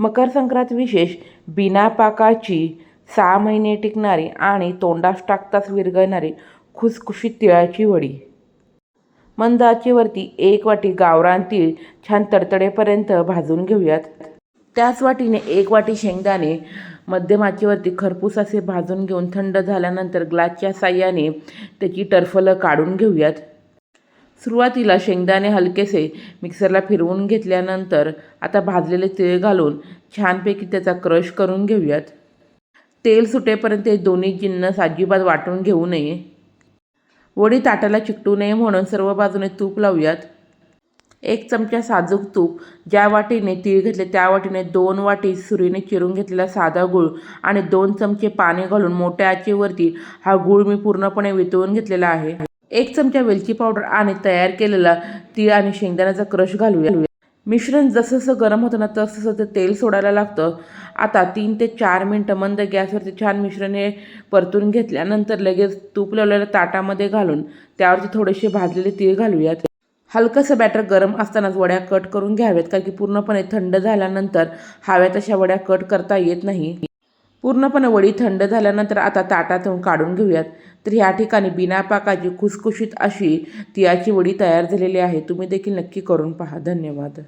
मकर संक्रांत विशेष बिना पाकाची सहा महिने टिकणारी आणि तोंडास टाकताच विरघळणारी खुसखुशीत तिळाची वडी. मंद एक वाटी गावरान तीळ छान तडतडेपर्यंत भाजून घेऊयात. त्याच वाटीने एक वाटी शेंगदाणे मध्यमाचीवरती खरपूस असे भाजून घेऊन थंड झाल्यानंतर ग्लासच्या साह्याने त्याची टरफलं काढून घेऊयात. सुरुवातीला शेंगदाणे हलकेसे मिक्सरला फिरवून घेतल्यानंतर आता भाजलेले तीळ घालून छानपैकी त्याचा क्रश करून घेऊयात. तेल सुटेपर्यंत हे दोन्ही जिन्नस अजिबात वाटून घेऊ नये. वडी ताटाला चिकटू नये म्हणून सर्व बाजूने तूप लावूयात. एक चमचा साजूक तूप ज्या वाटीने तीळ घेतले त्या वाटीने दोन वाटी सुरीने चिरून घेतलेला साधा गूळ आणि दोन चमचे पाणी घालून मोठ्या आचेवरती हा गूळ मी पूर्णपणे वितळून घेतलेला आहे. एक चमचा वेलची पावडर आणि तयार केलेला तीळ आणि शेंगदाण्याचा क्रश घालूया. मिश्रण जसं जसं गरम होतं ना तसं तसं ते तेल सोडायला लागतं. आता तीन ते चार मिनटं मंद गॅसवरती छान मिश्रण हे परतून घेतल्यानंतर लगेच तूप लावलेल्या ताटामध्ये घालून त्यावरती थोडेसे भाजलेले तीळ घालूयात. हलकंसं बॅटर गरम असतानाच वड्या कट करून घ्याव्यात कारण की पूर्णपणे थंड झाल्यानंतर हव्या तशा वड्या कट करता येत नाही. पूर्णपणे वडी थंड झाल्यानंतर आता ताटातून काढून घेऊयात. तर ह्या ठिकाणी बिना पाकाची खुसखुशीत अशी तिळाची वडी तयार झालेली आहे. तुम्ही देखील नक्की करून पहा. धन्यवाद.